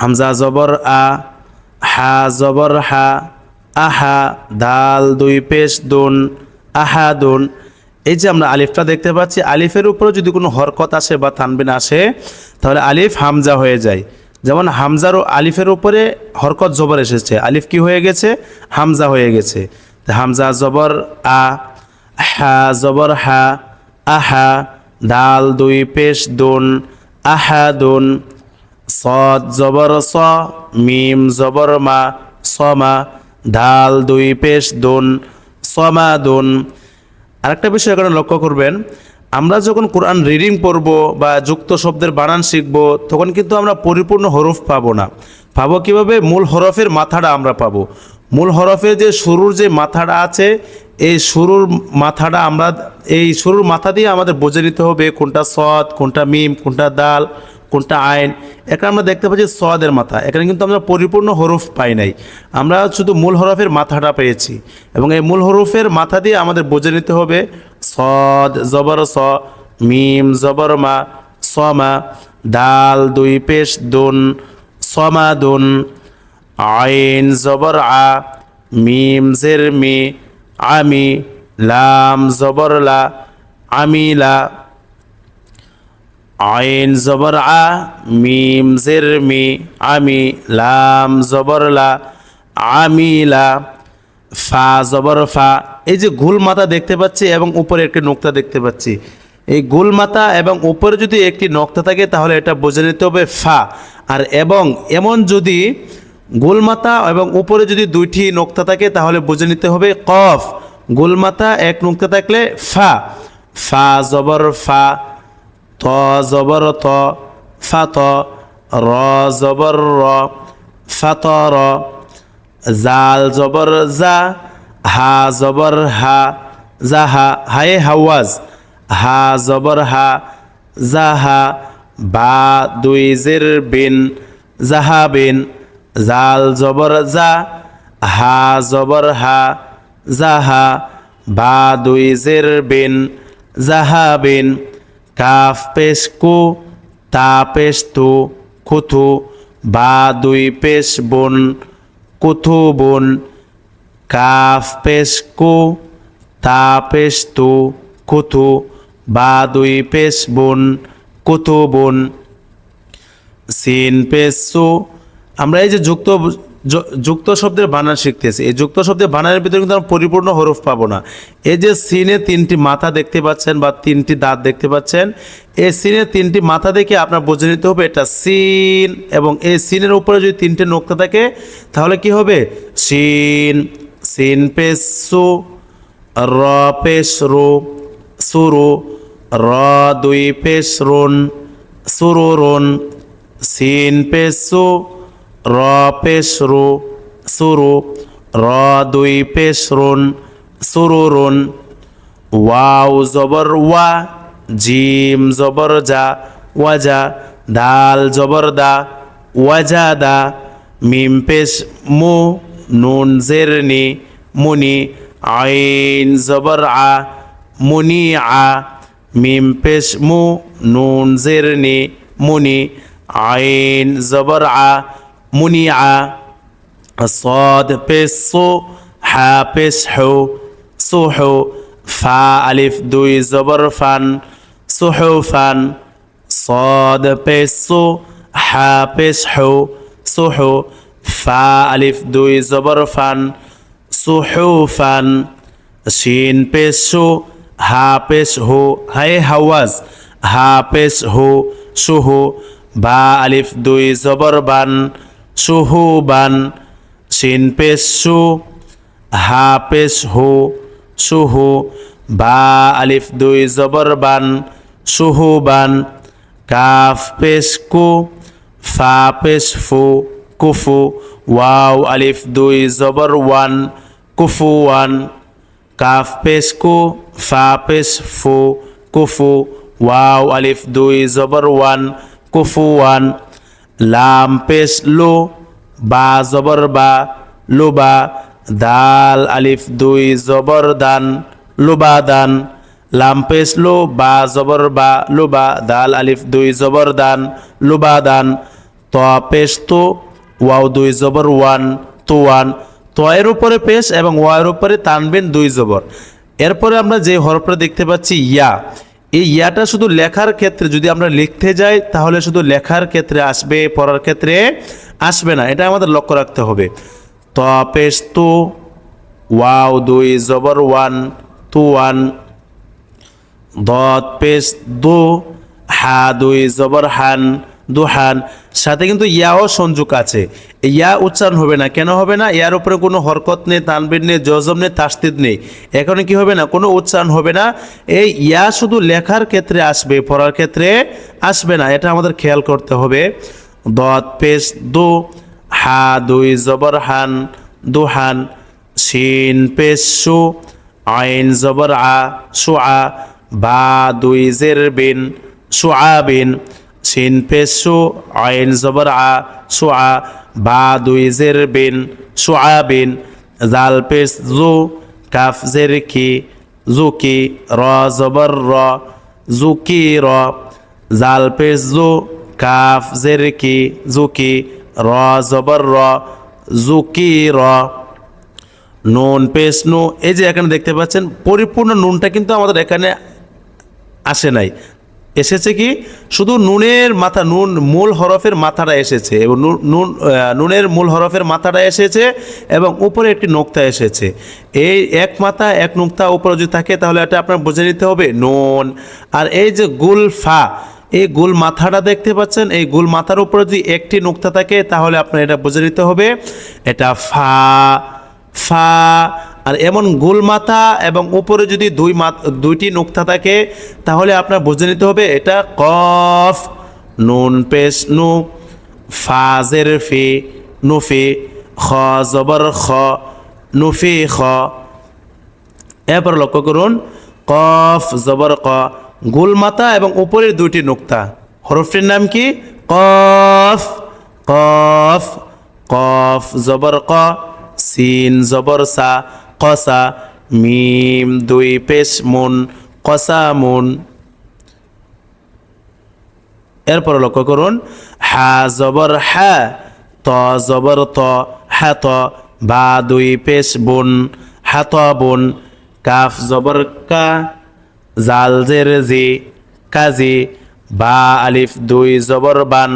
হামজা জবর আ, হা জবর হা, আহা, দাল, দুই পেশ, দুন, আহা, দুন। এই যে আমরা আলিফটা দেখতে পাচ্ছি, আলিফের উপরে যদি কোনো হরকত আসে বা তানবিন আসে, তাহলে আলিফ হামজা হয়ে যায়। যেমন হামজার আলিফের উপরে হরকত জবর এসেছে। আলিফ কি হয়ে গেছে? হামজা হয়ে গেছে। হামজা জবর আ, হা জবর হা, আহা, দাল, দুই পেশ, দুন, আহা, দুন সদ জবর স, মিম জবর মা সমা ঢাল দুই পেশ দুন সমা দুন। আরেকটা বিষয় এখানে লক্ষ্য করবেন, আমরা যখন কোরআন রিডিং পড়ব বা যুক্ত শব্দের বানান শিখব, তখন কিন্তু আমরা পরিপূর্ণ হরফ পাবো না। পাবো কীভাবে? মূল হরফের মাথাটা আমরা পাবো। মূল হরফের যে শুরুর যে মাথাটা আছে এই শুরুর মাথাটা আমরা, এই শুরুর মাথা দিয়ে আমাদের বুঝে নিতে হবে কোনটা সদ কোনটা মিম, কোনটা দাল, কোনটা আইন। এখানে আমরা দেখতে পাচ্ছি সদের মাথা। এখানে কিন্তু আমরা পরিপূর্ণ হরফ পাই নাই। আমরা শুধু মূল হরফের মাথাটা পেয়েছি। এবং এই মূল হরফের মাথা দিয়ে আমাদের বুঝে নিতে হবে সদ, জবর স, মিম, জবর মা, সমা, দাল, দুই পেশ, দুন সমা দুন আইন, জবর আ, মিম, জের, মি আমি লাম জবর লা আমিলা আইন জবর আ, মিম জের মি, আমি লাম জবর লা আমিলা ফা জবর ফা। এই যে গুল মাথা দেখতে পাচ্ছি এবং উপরে একটি নোক্তা দেখতে পাচ্ছি। এই গুল মাথা এবং উপরে যদি একটি নক্তা থাকে তাহলে এটা বুঝে নিতে হবে ফা। আর এবং এমন যদি গোলমাতা এবং উপরে যদি দুইটি নোক্তা থাকে, তাহলে বুঝে নিতে হবে কফ। গোলমাতা এক নোক্তা থাকলে ফা। ফা জবর ফা, ত জবর ত ফাত র জবর র ফাত র, জাল জবর জা, হা জবর হা জাহা হায়ে হাওয়াজ, হা জবর হা জাহা বা দুই জের বিন জাহা বিন জাল জবর জা হা জবর হা জাহা বা দুই জের বিন জাহা বিন, কাফ পেশ কু, তা পেশ তু, কুথু, বা দুই পেশ বুন, কুথু বুন, কাফ পেশ কু, তা পেশ তু, কুথু, বা দুই পেশ বুন, কুথু বুন, সিন পেশ সু আমরা এই যে যুক্ত যুক্ত শব্দের বানান শিখতেছি। এই যুক্ত শব্দের বানানের ভিতরে কিন্তু আমরা পরিপূর্ণ হরফ পাবো না। এই যে সিনে তিনটি মাথা দেখতে পাচ্ছেন বা তিনটি দাঁত দেখতে পাচ্ছেন, এই সিনে তিনটি মাথা দেখে আপনার বুঝে নিতে হবে এটা সিন এবং এই সিনের উপরে যদি তিনটে নোক্তা থাকে, তাহলে কি হবে? সিন সিন পেশ সু, র পেশ রু সুরু র দুই পেশ রুন সুরুরুন সিন পেশ সু র পেশ রু সুরু র দুই পেশ রুন সুরুরুন। ওয়াও জবর ওয়া, জিম জবর জা, ওয়াজা। দাল জবর দা, ওয়াজা দা। মিম পেশ মু, নুন জের নি, মুনি। আইন জবর আ, মুনি আ। মিম পেশ মু, নুন জের নি, মুনি। আইন জবর আ মুনিআ সদ পেশ সো হা পেশ হো সোহ, ফা, আলিফ, দুই, জবর, ফান সোহফান সদ পেশ সো হা পেশ হো সোহ, ফা, আলিফ, দুই, জবর, ফান সোহফান শিন পেশ সো হা পেশ হো হায় হাওয়াজ, হা পেশ হো সুহো, বা, আলিফ, দুই, জবর, বান সুহু বান শিন পেশ সু, হা পেশ হু, সুহু, বা আলিফ দুই জবর বান সুহু বান কাফ পেশ কু, ফা পেশ ফু, কুফু, ওয়াও আলিফ দুই জবর ওয়ান, কুফু ওয়ান, কাফ পেশ কু, ফা পেশ ফু, কুফু, ওয়াও আলিফ দুই জবর ওয়ান, কুফু ওয়ান লাম পেশ লো, বা জবর বা লুবা, দাল, আলিফ, দুই, জবর দান, লুবা দান। লাম পেশ লু, বা জবর বা লুবা, দাল, আলিফ, দুই, জবর দান, লুবা দান। ত পেশ তো, ওয়াও, দুই, জবর, ওয়ান, তো ওয়ান। তয়ের উপরে পেশ এবং ওয়ার উপরে তানবেন, দুই, জবর। এরপরে আমরা যে হরফটা দেখতে পাচ্ছি, ইয়া। এই ইয়াটা শুধু লেখার ক্ষেত্রে, যদি আমরা লিখতে যাই, তাহলে শুধু লেখার ক্ষেত্রে আসবে, পড়ার ক্ষেত্রে আসবে না। এটা আমাদের লক্ষ্য রাখতে হবে। ত পেশ তু ওয়াও দুই, জবর ওয়ান, তু ওয়ান দত পেশ দু হা দুই, জবর হান দুহান, সাথে কিন্তু ইয়াও সংযোগ আছে। ইয়া উচ্চারণ হবে না। কেন হবে না? ইয়ার উপরে কোনো হরকত নেই, তানবির নেই, জজম নেই তাস্তিদ নেই। এখানে কি হবে না? কোনো উচ্চারণ হবে না। এই ইয়া শুধু লেখার ক্ষেত্রে আসবে, পড়ার ক্ষেত্রে আসবে না। এটা আমাদের খেয়াল করতে হবে। দত পেস দু, হা, দুই, জবর, হান, দুহান, শিন পেস সু, আইন, জবর, আ, সু, আ, বা, দুই, জের, বিন, সু, আ, বিন শিন পেশ সু আইন জবর আ, সু আ, বা দুই জের বিন, সু আ বিন, জাল পেশ জু, কাফ জের কি জুকি র জবর র জুকি র, জাল পেশ জু, কাফ জের কি জুকি র জবর র জুকি র। নুন পেশ নু এই যে এখানে দেখতে পাচ্ছেন, পরিপূর্ণ নুনটা কিন্তু আমাদের এখানে আসে নাই। এসেছে কি? শুধু নুনের মাথা, নুন মূল হরফের মাথাটা এসেছে, এবং নুন- নুন নুনের মূল হরফের মাথাটা এসেছে, এবং উপরে একটি নোক্তা এসেছে। এই এক মাথা, এক নোক্তা উপরে যদি থাকে, তাহলে এটা আপনার বুঝে নিতে হবে, নুন। আর এই যে গুল ফা, এই গুল মাথাটা দেখতে পাচ্ছেন? এই গুল মাথার উপরে যদি একটি নোক্তা থাকে, তাহলে আপনার এটা বুঝে নিতে হবে। এটা ফা ফা আর এমন গোল মাথা এবং উপরে যদি দুই দুইটি নোক্তা থাকে, তাহলে আপনার বুঝে নিতে হবে এটা কফ, নুন পেশ, নু, ফাজের ফি নুফি খ, জবর খ নুফি খ। এরপর লক্ষ্য করুন, কফ, জবর ক গোল মাথা এবং উপরের দুইটি নোক্তা। হরফটির নাম কি? কফ কফ কফ, জবর ক, সিন, জবর সা কসা, মিম, দুই পেশ, মুন, কসা, মুন। এরপর লক্ষ্য করুন, হা জবর হা ত জবর ত হা ত, বা দুই পেশ, বুন হাত বুন, কাফ জবর কা, জাল জের জি, কাজি, বা আলিফ দুই জবর বান,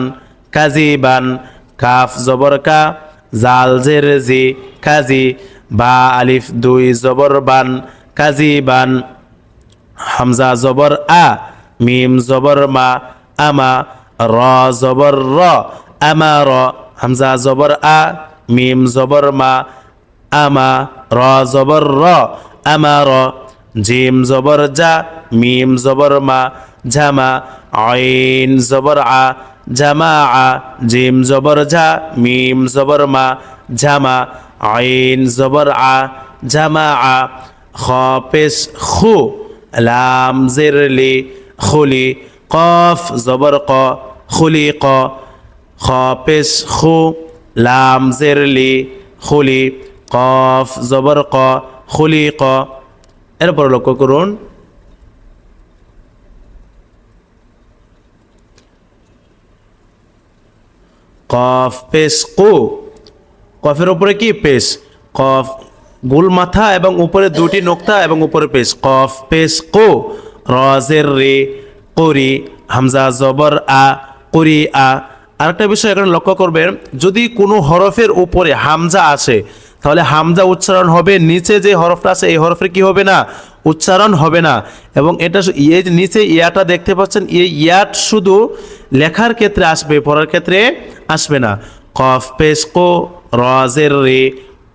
কাজি বান, কাফ জবর কা, জাল জের জি, কাজি বা আলিফ, দুই জবর বান, কাজি বান, হামজা জবর আ, মিম জবর মা, আমা, র জবর র, আমা র, হামজা জবর আ, মিম জবর মা, আমা, র জবর র, আমা র, জিম জবর যা মিম জবর মা, ঝামা, আইন জবর আ জামা আ, জিম জবর ঝা, মিম জবর মা, ঝামা আইন জবর আ, জামা আ খ পেশ খু, লাম জেরলি খুলি, কফ জবর ক, খুলি ক খ পেশ খু, লাম জেরলি খুলি, কফ জবর ক, খুলি ক। এরপর লক্ষ্য করুন। কফ পেশ কু কফের উপরে কি? পেশ। কফ, গুল মাথা এবং উপরে দুটি নোক্তা এবং উপরে পেশ। কফ, পেশ, কো। রজের রে, করি, হামজা, জবর, আ, করি, আ। আরেকটা বিষয় এখানে লক্ষ্য করবেন, যদি কোনো হরফের উপরে হামজা আসে, তাহলে হামজা উচ্চারণ হবে নিচে যে হরফটা আছে, এই হরফের কি হবে না? উচ্চারণ হবে না। এবং এটা এই নিচে ইয়াটা দেখতে পাচ্ছেন, এই ইয়াট শুধু লেখার ক্ষেত্রে আসবে, পড়ার ক্ষেত্রে আসবে না। কফ পেশ কো রজের রে,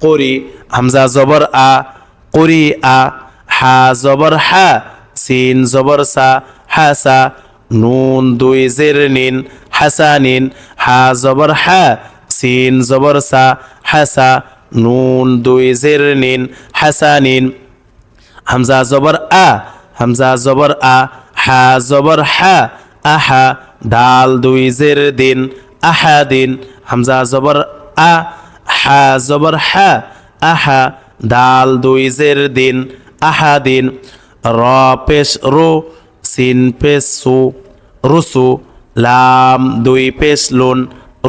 করি, হামজা জবর আ, করি আ, হা জবর হা, সিন জবর সা হাসা নুন দুই জের নিন হাসা নিন, হা জবর হা, সিন জবর সা হাসা নুন দুই জের নিন হাসা নিন, হামজা জবর আ, হামজা জবর আ, হা জবর হা, আহা, ডাল দুই জের দিন, আহা দিন হামজা জবর আ, হা জবর হা, আহা ডাল দুই জের দিন, আহা দিন, র পেশ রো, সিন পেশ সু, রুসু, লাম দুই পেশ লুন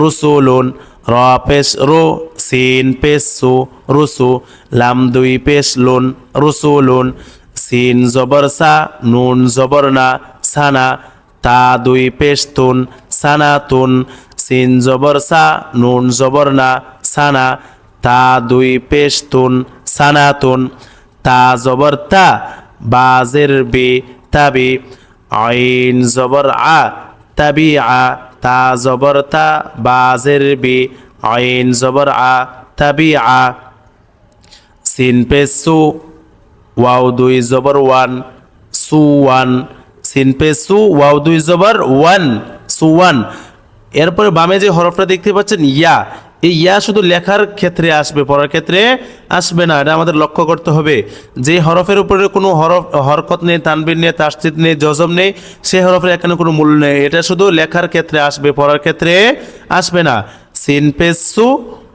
রুসুলুন র পেশ রো, সিন পেশ সু, রুসু, লাম দুই পেশ লুন রুসুলুন সিন জবর সা, নুন জবর না, সানা, তা দুই পেশ তুন, সানা তুন সিন জবর সা, নুন জবর না, সানা। তা দুই পেশ তুন সানা তুন তা জবর তা, বাজের বি, তাবি। আইন জবর আ, তাবি আ। তা জবর তা, বাজের বি, আইন জবর আ, তাবি আ। সিন পেশ সু ওয়াও দুই জবর ওয়ান, সু ওয়ান। সিন পেশ সু ওয়াও দুই জবর ওয়ান, সু ওয়ান। এরপরে বামে যে হরফটা দেখতে পাচ্ছেন, ইয়া। এই ইয়া শুধু লেখার ক্ষেত্রে আসবে, পড়ার ক্ষেত্রে আসবে না, এটা আমাদের লক্ষ্য করতে হবে। যে হরফের উপরে কোনো হরফ, হরকত নেই, তানবির নেই তাস্তিদ নেই, জজম নেই, সে হরফের এখানে কোনো মূল্য নেই। এটা শুধু লেখার ক্ষেত্রে আসবে, পড়ার ক্ষেত্রে আসবে না। সিন পেস সু,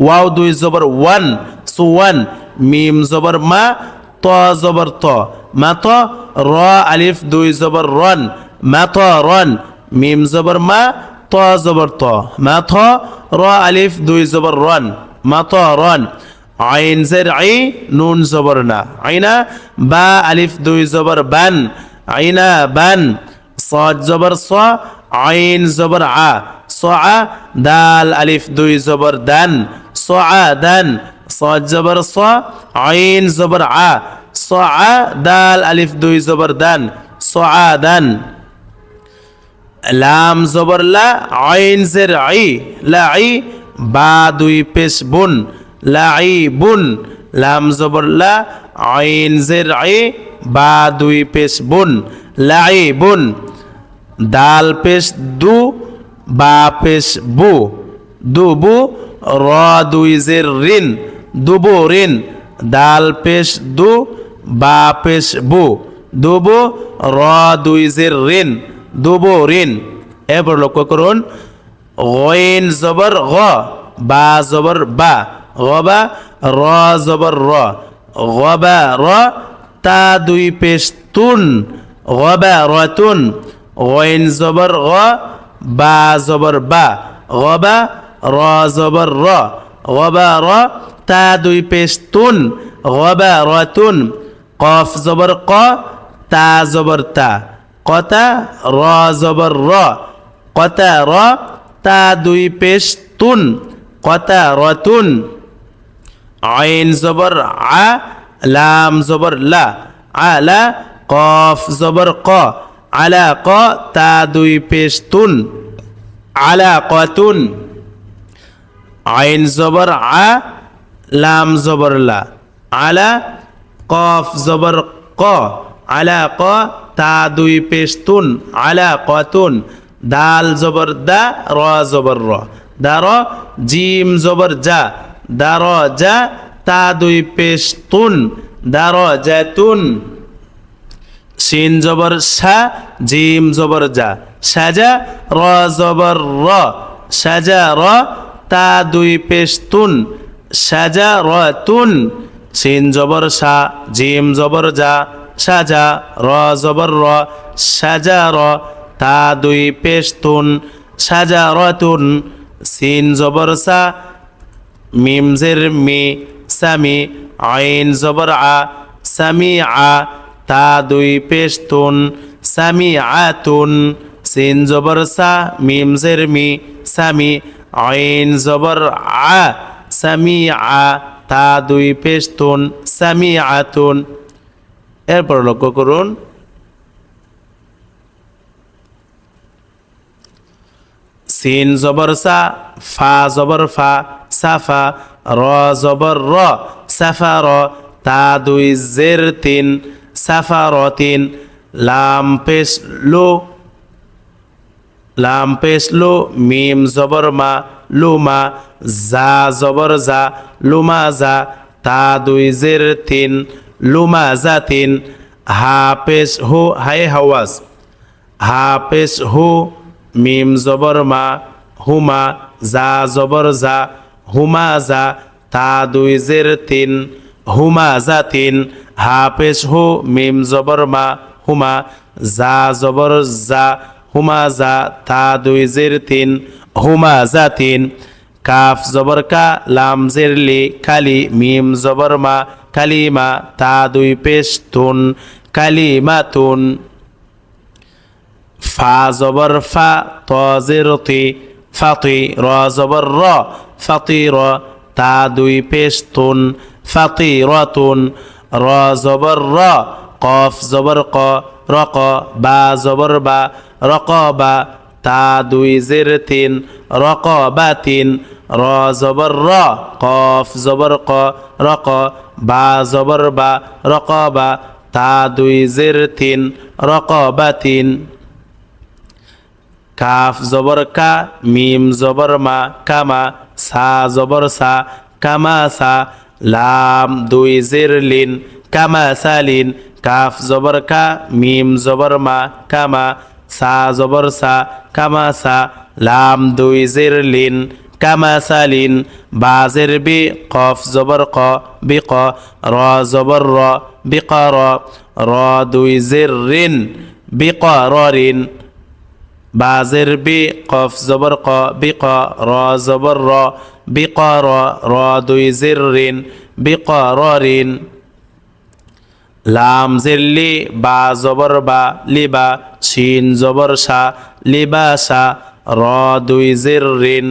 ওয়াও দুই জবর ওয়ান, সু ওয়ান, মিম জবর মা, ত জবর ত। মা ত, র আলিফ দুই জবর রন, মা ত রন, মিম জবর মা ত জবর ত মা থ র আলিফ দুই জবর রন মা ত রন আইন জের আই নুন জবর না আইনা বা আলিফ দুই জবর বান আইনা বান صاد জবর স আইন জবর আ স আ দাল আলিফ দুই জবর দান স আ দান صاد জবর স আইন জবর আ স আ দাল আলিফ দুই জবর দান স আ দান লাম জবর আই, লা আই, বা দুই পেশ বুন, লা আই বুন, লাম জবর আইন জের আই, বা দুই পেশ বুন, লা আই বুন, দাল পেশ দু, বা পেশ বু দুবু র দুই জের রিন দুবু রিন দাল পেশ দু, বা পেশ বু দুবু র দুই জের রিন দুবু রিন এরপর লক্ষ্য করুন, গইন জবর গ, বা জবর বা গবা র জবর র গবা র, তা দুই পেশ তুন গবা রতুন, গইন জবর গ, বা জবর বা গবা র জবর র গবা র, তা দুই পেশ তুন গবা রতুন, কফ জবর ক, তা জবর তা। কতা র জবর র। কতা র, তা দুই পেশ তুন। কতা রতুন আইন জবর আ, লাম জবর লা। আলা, কফ জবর ক। আলা ক, তা দুই পেশ তুন। আলা কতুন আইন জবর আ, লাম জবর লা। আলা, কফ জবর ক। আলা ক তা দুই পেশ তুন আলা কতুন দাল জবর দা, র জবর র। দা র, জিম জবর যা দা র যা তা দুই পেশ তুন দা র জাতুন। শিন জবর সা, জিম জবর যা সাজা র জবর র। সাজা র, তা দুই পেশ তুন সাজা র তুন, শিন জবর সা, জিম জবর যা সাজা র, জবর র, সাজা র, তা দুই পেশ তুন সাজা র তুন সিন জবর সা, মিম জের মি, সামি, আইন জবর আ, সামি আ, তা দুই পেশ তুন সামি আতুন, সিন জবর সা, মিম জের মি, সামি, আইন জবর আ, সামি আ, তা দুই পেশ তুন সামি আতুন এরপর লক্ষ্য করুন। সিন জবর সা, ফা জবর ফা সাফা র জবর র সাফা র, তা দুই জের তিন সাফা র তিন, লাম পেশ লো, লাম পেশ লো, মিম জবর মা লুমা জা জবর জা লুমা জা, তা দুই জের তিন লুমা জা তিন হা পেশ হু হাই হাওয়াজ। হা পেশ হু, মিম জবর মা, হুমা জা জবর জা, হুমা জা, তা দুই জের তিন। হুমা জা তিন হা পেশ হু মিম জবর মা, হুমা জা জবর জা, হুমা জা, তা দুই জের তিন। হুমাজাতিন কাফ জবর কা, লাম জেরলি কালি মিম জবর মা কালিমা তা দুই পেশ তুন কালিমাতুন ফা জবর ফা, ত জের তি ফাতি র জবর র ফাতি র, তা দুই পেশ তুন ফাতি রতুন র জবর র, কফ জবর ক রক বা জবর বা রক বা, তা দুই জের তিন রক বা তিন। র জবর র, কফ জবর ক রক বা জবর বা রক বা, তা দুই জের তিন রক বা তিন। কাফ জবর কা, মিম জবর মা, কামা, সা জবর সা, কামা সা, লাম দুই জের লিন, কামা সালিন কাফ জবর কা, মিম জবর মা, কামা, সা জবর সা, কামা সা, লাম দুই জের লিন। কামা সালিন, বাজের বি, কফ জবর ক, বি ক, র জবর র বিক র র দুই জের রিন বিক রিন বাজের বি, কফ জবর ক, বি ক, র জবর র, বি ক র র দুই জির রিন বি ক র রিন লাম জিল্লি বা জবর বা লিবা শিন জবর সা লিবা সা, র দুই জির রিন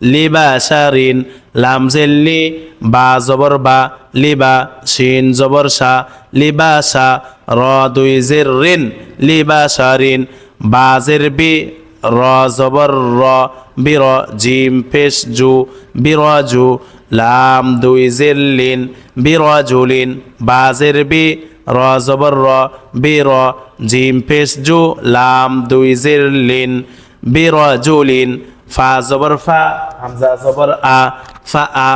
লিবা সা রিন লাম জিল্লি, বা জবর বা লিবা, শিন জবর সা লিবা সা র দুই জির রিন লিবা সা রিন বাজের বি, র জবর, র বির জিম পেশ জু বির জু, লাম দুই জিল্লিন বির জুলিন বাজের বি র জবর, র বির জিম পেশ জু, লাম দুই জিল্লিন বির জুলিন ফা জবর ফা, হামজা জবর আ, ফা আ,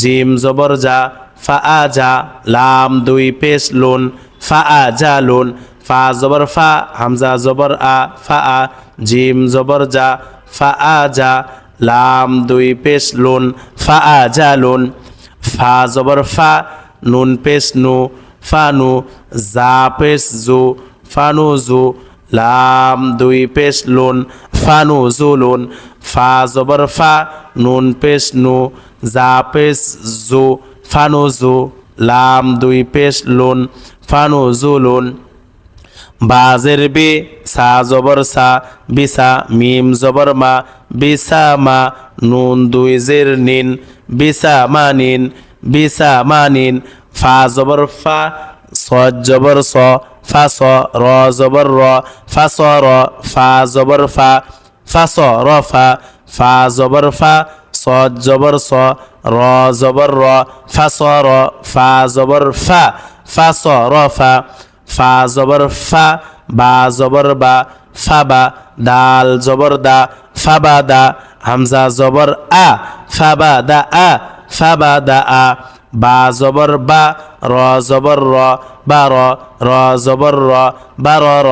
জিম জবর যা ফা আ যা লাম দুই পেশ লুন, ফা আ যা লুন, ফা জবর ফা, হামজা জবর আ, ফা আ, জিম জবর যা ফা আ যা লাম দুই পেশ লুন, ফা আ যা লুন, ফা জবর ফা, নুন পেশ নু, ফা নু, জা পেশ জু ফানু জু, লাম দুই পেশ লুন ফানু জুলুন, ফা জবর ফা, নুন পেশ নু, জা পেশ জু ফানু জু, লাম দুই পেশ লুন ফানু জু লুন বাজের বি, সা জবর সা বিসা মিম জবর মা বিসা মা, নুন দুই জের নিন বিসা মা নিন বিসা মা নিন, ফা জবর ফা সদ জবর স ফা স র জবর র ফা স র ফা জবর ফা ফা স র ফা ফা জবর ফা জবর স র জবর র ফা স র ফা জবর ফা ফা স র ফা ফা জবর ফা বা জবর বা ফা বা দাল জবর দা ফা বা দা হামজা জবর আ ফা বা জবর বা র জবর র বা র র জবর র বা র র,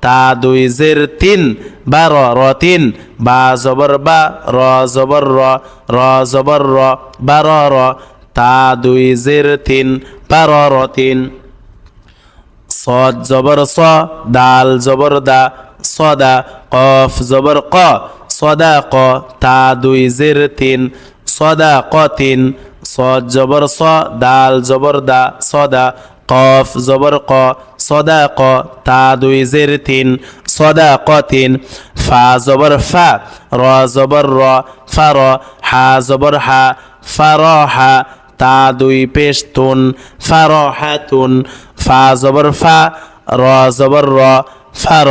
তা দুই জের তিন বা র র তিন, বা জবর বা র জবর র র জবর র বা র র, তা দুই জের তিন বা র র তিন। স জবর স, দাল জবর দা, সদা, কফ জবর ক, সদা ক, তা দুই জের তিন, সদা ক তিন সদ জবর স, দাল, জবর দা, সদা, কফ, জবর ক, সদা ক, তা দুই জের তিন, সদা ক তিন, ফা, জবর ফা, র, জবর র, ফা, র, হা, জবর হা, ফা, র, হা, তা দুই পেশ তুন, ফা, র, হা, তুন, ফা, জবর ফা, র, জবর র, ফা, র,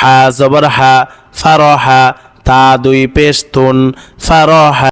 হা, জবর হা, ফা, র, হা, তা দুই পেশ তুন, ফা, র, হা